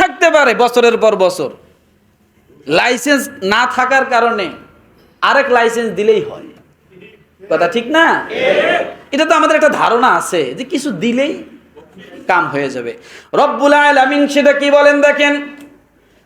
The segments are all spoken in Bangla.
থাকতে পারে বছরের পর বছর। লাইসেন্স না থাকার কারণে আরেক লাইসেন্স দিলেই হয়। কথা ঠিক না? এটা তো আমাদের একটা ধারণা আছে যে কিছু দিলেই কাম হয়ে যাবে। রব্বুল আলামিন সেটা কি বলেন দেখেন?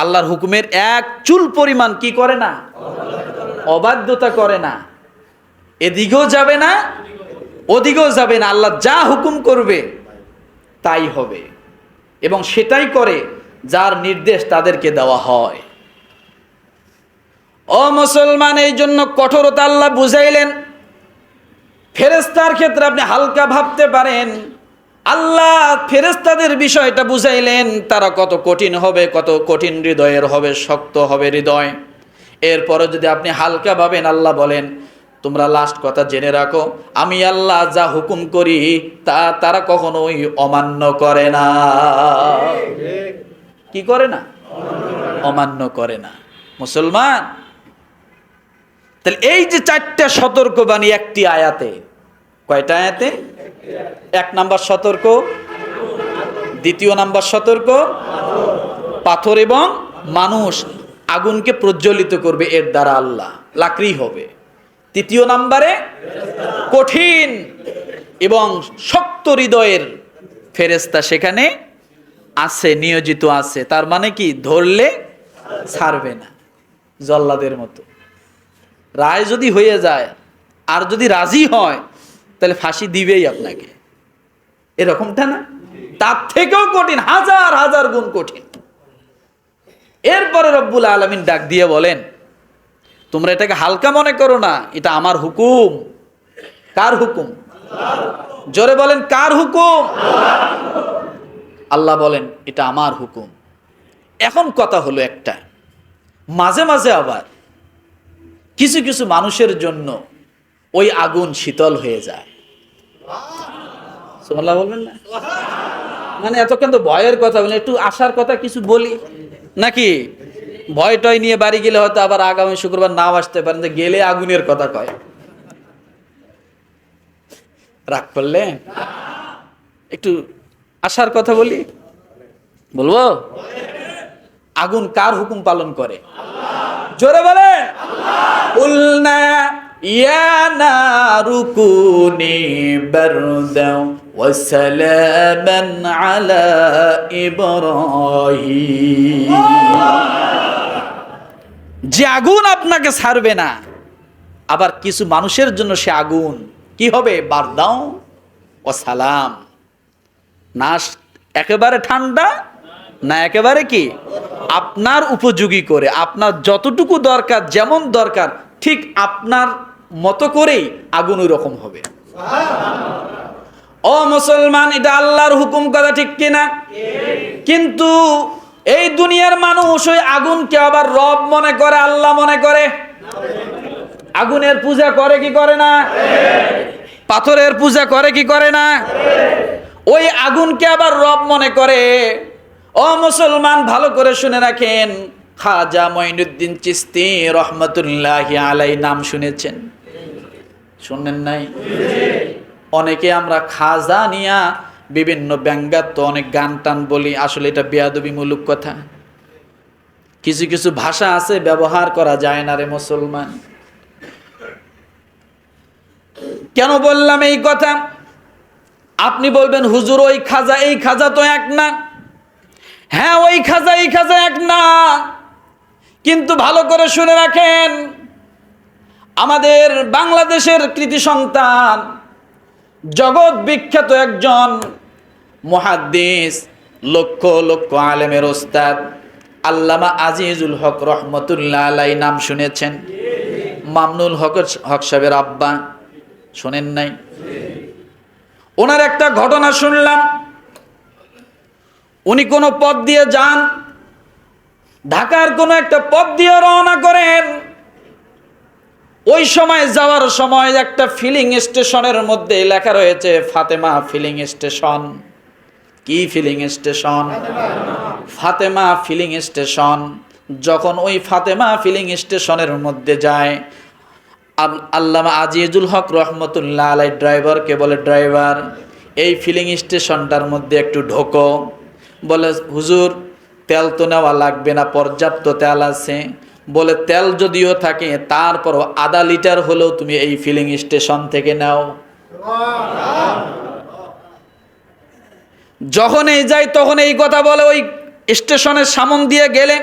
আল্লাহর হুকুমের এক চুল পরিমাণ কি করে না? অবাধ্যতা করে না। এদিকেও যাবে না, ওদিকেও যাবে না। আল্লাহ যা হুকুম করবে, তাই হবে। এবং সেটাই করে যার নির্দেশ তাদেরকে দেওয়া হয়। ও মুসলমান, এই জন্য কঠোরতা আল্লাহ বুঝাইলেন। ফেরেস্তার ক্ষেত্রে আপনি হালকা ভাবতে পারেন আল্লাহ ফেরেস্তাদের বিষয়টা বুঝাইলেন, তারা কত কঠিন হবে, কত কঠিন হৃদয়ের হবে, শক্ত হবে হৃদয়। এরপরে যদি আপনি হালকা ভাবেন, আল্লাহ বলেন, তোমরা লাস্ট কথা জেনে রাখো, আমি আল্লাহ যা হুকুম করি, তা তারা কখনোই অমান্য করে না। কি করে না? অমান্য করে না। মুসলমান, তাহলে এই যে চারটা সতর্কবাণী একটি আয়াতে, কয়টা আয়াতে? এক নাম্বার সতর্ক, দ্বিতীয় নাম্বার সতর্ক, পাথর এবং মানুষ আগুনকে প্রজ্বলিত করবে এর দ্বারা আল্লাহ, লাকড়ি হবে। তৃতীয় নাম্বারে, কঠিন এবং শক্ত হৃদয়ের ফেরেস্তা সেখানে আছে, নিয়োজিত আছে। তার মানে কি? ধরলে ছাড়বে না, জল্লাদের মতো। রায় যদি হয়ে যায়, আর যদি রাজি হয় তাহলে ফাঁসি দিবেই আপনাকে। এরকমটা না? তার থেকেও কঠিন, হাজার হাজার গুণ কঠিন। এরপরে রব্বুল আলমিন ডাক দিয়ে বলেন, তোমরা এটাকে হালকা মনে করো না, এটা আমার হুকুম। কার হুকুম? জোরে বলেন, কার হুকুম? আল্লাহ বলেন, এটা আমার হুকুম। এখন কথা হলো একটা। মাঝে মাঝে আবার কিছু কিছু মানুষের জন্য ওই আগুন শীতল হয়ে যায়। সোমাল্লাহ বলবেন না? মানে এতক্ষণ তো ভয়ের কথা বলেন একটু আসার কথা কিছু বলি। নাকি? ভয় টয় নিয়ে বাড়ি গেলে হয়তো আবার আগামী শুক্রবার নাও আসতে পারেন, যে গেলে আগুনের কথা কয়। রাগ করলে? একটু আসার কথা বলি। বলব? আগুন কার হুকুম পালন করে? জোরে বলে উল্না يا نار كوني بردا وسلاما على إبراهيم যে আগুন আপনাকে ছাড়বে না আবার কিছু মানুষের জন্য সে আগুন কি হবে বারদাও ও সালাম না একেবারে ঠান্ডা না একেবারে কি আপনার উপযোগী করে আপনার যতটুকু দরকার যেমন দরকার ঠিক আপনার মতো করেই আগুন ওই রকম হবে ও মুসলমান এটা আল্লাহর হুকুম কথা ঠিক কিনা? কিন্তু এই দুনিয়ার মানুষ ওই আগুনকে আবার রব মনে করে আল্লাহ মনে করে? আগুনের পূজা করে কি করে না? পাথরের পূজা করে কি করে না? ওই আগুনকে আবার রব মনে করে। ও মুসলমান, ভালো করে শুনে রাখেন। খাজা মঈনুদ্দিন চিস্তি রহমতুল্লাহ আলাই নাম শুনেছেন। শুনেন নাই? অনেকে আমরা খাজা নিয়া বিভিন্ন ব্যঙ্গাত্ম অনেক গান টান বলি, আসলে এটা বেয়াদবিমূলক কথা। কিছু কিছু ভাষা আছে, ব্যবহার করা যায় না রে মুসলমান। কেন বললাম এই কথা? আপনি বলবেন, হুজুর, ওই খাজা, এই খাজা তো এক না। হ্যাঁ ওই খাজা, এই খাজা এক না। কিন্তু ভালো করে শুনে রাখেন, আমাদের বাংলাদেশের কৃতি সন্তান, জগৎ বিখ্যাত একজন মহাদ্দিস, লক্ষ লক্ষ আলেমের ওস্তাদ, আল্লামা আজিজুল হক রহমতুল্লাহ আলাই নাম শুনেছেন। মামনুল হক হক সাহেবের আব্বা, শোনেন নাই? ওনার একটা ঘটনা শুনলাম। উনি কোনো পথ দিয়ে যান, ঢাকার কোনো একটা পথ দিয়ে রওনা করেন। ওই সময় যাওয়ার সময় একটা ফিলিং স্টেশনের মধ্যে লেখা রয়েছে, ফাতেমা ফিলিং স্টেশন। কি filling station? Fatema filling station. যখন ওই ফাতেমা ফিলিং স্টেশনের মধ্যে যায়, আল- আল্লামা আজিজুল হক রহমতুল্লাহ আলাই ড্রাইভারকে বলে, ড্রাইভার, এই ফিলিং স্টেশনটার মধ্যে একটু ঢোকো। বলে, হুজুর, তেল তো নেওয়া লাগবে না, পর্যাপ্ত তেল আছে। বলে, তেল যদিও থাকে, তারপরও আধা লিটার হলেও তুমি এই ফিলিং স্টেশন থেকে নাও। যখন এই যাই তখন এই কথা বলে, ওই স্টেশনের সামন দিয়ে গেলে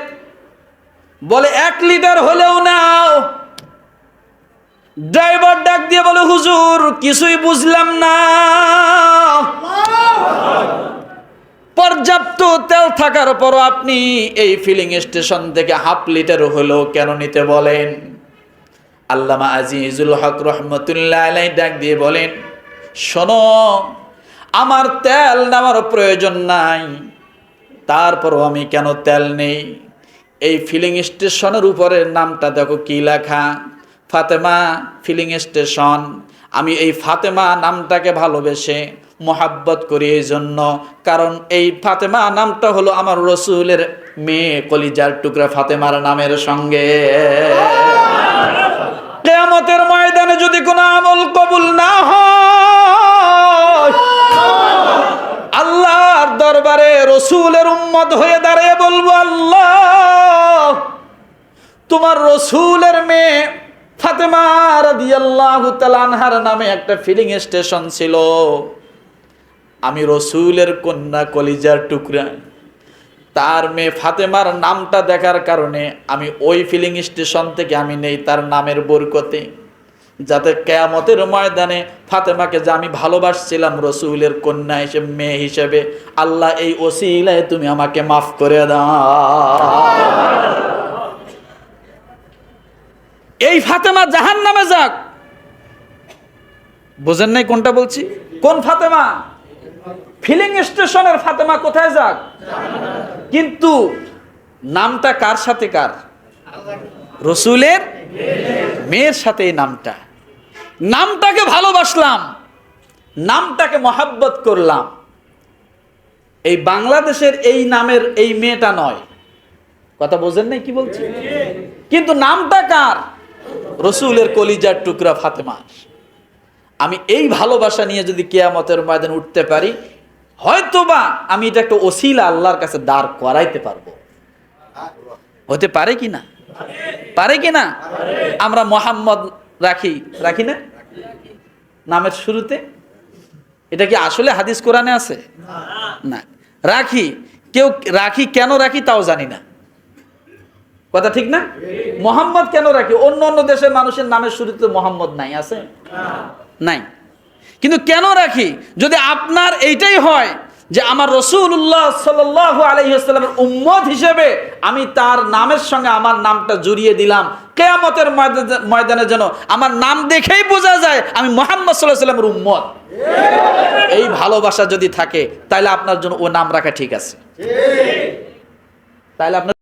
বলে, এক লিটার হলেও নাও। ড্রাইভার ডাক দিয়ে বলে, হুজুর, কিছুই বুঝলাম না। পর্যাপ্ত তেল থাকার পরও আপনি এই ফিলিং স্টেশন থেকে হাফ লিটার হলেও কেন নিতে বলেন? আল্লামা আজিজুল হক রহমতুল্লাহ ডাক দিয়ে বলেন, শোনো, আমার তেল নেওয়ার প্রয়োজন নাই, তারপরও আমি কেন তেল নেই? এই ফিলিং স্টেশনের উপরের নামটা দেখো কি লেখা? ফাতেমা ফিলিং স্টেশন আমি এই ফাতেমা নামটাকে ভালোবেসে মোহাব্বত করি এই জন্য। কারণ এই ফাতেমা নামটা হলো আমার রসুলের মেয়ে কলিজার টুকরা ফাতেমার নামের সঙ্গে। কেয়ামতের ময়দানে যদি কোনো আমল কবুল না হয়, আল্লাহর দরবারে রসুলের উম্মত হয়ে দাঁড়িয়ে বলব, আল্লাহ, তোমার রসুলের মেয়ে ফাতেমা রাদিয়াল্লাহু তাআলা আনহার নামে একটা ফিলিং স্টেশন ছিল। আমি রসুলের কন্যা কলিজার টুকরা। তার মেয়ে ফাতেমার নামটা দেখার কারণে আমি ওই ফিলিং স্টেশন থেকে আমি নেই, তার নামের বরকতে। যাতে কেয়ামতের ময়দানে ফাতেমাকে যে আমি ভালোবাসছিলাম রসুলের কন্যা হিসেবে, মেয়ে হিসেবে, আল্লাহ এই ওসিলায় তুমি আমাকে মাফ করে দাও। এই ফাতেমা জাহান নামে যাক। বোঝেন নাই কোনটা বলছি? কোন ফাতেমা? ফিলিং স্টেশনের ফাতেমা কোথায় যাক? কিন্তু নামটা কার সাথে কার? রসুলের মেয়ের সাথে এই নামটা। নামটাকে ভালোবাসলাম, নামটাকে মহাব্বত করলাম। এই বাংলাদেশের এই নামের এই মেয়েটা নয়। কথা বোঝেন নাই কি বলছি? কিন্তু নামটা কার? রসুলের কলিজার টুকরা ফাতেমা আমি এই ভালোবাসা নিয়ে যদি কেয়ামতের ময়দান উঠতে পারি হয়তোবা আমি এটা একটা ওসিলা আল্লাহর কাছে দাঁড় করাইতে পারব। হতে পারে কি না? পারে কি না? আমরা মোহাম্মদ রাখি রাখি না? নামের শুরুতে? এটা কি আসলে হাদিস কোরআনে আছে? না। রাখি, কেউ রাখি কেন রাখি তাও জানি না। কথা ঠিক না? মোহাম্মদ কেন রাখি? অন্য অন্য দেশের মানুষের নামের শুরুতে মোহাম্মদ নাই, আছে? নাই। কিন্তু কেন রাখি? যদি আপনার এইটাই হয় যে আমার রসুল্লাহ সাল আলহিহাস্লামের উম্মত হিসেবে আমি তার নামের সঙ্গে আমার নামটা জড়িয়ে দিলাম কেয়ামতের ময়দানে যেন আমার নাম দেখেই বোঝা যায় আমি মোহাম্মদ সাল্লাহ সাল্লামের উম্মত। এই ভালোবাসা যদি থাকে তাহলে আপনার জন্য ও নাম রাখা ঠিক আছে। তাহলে আপনার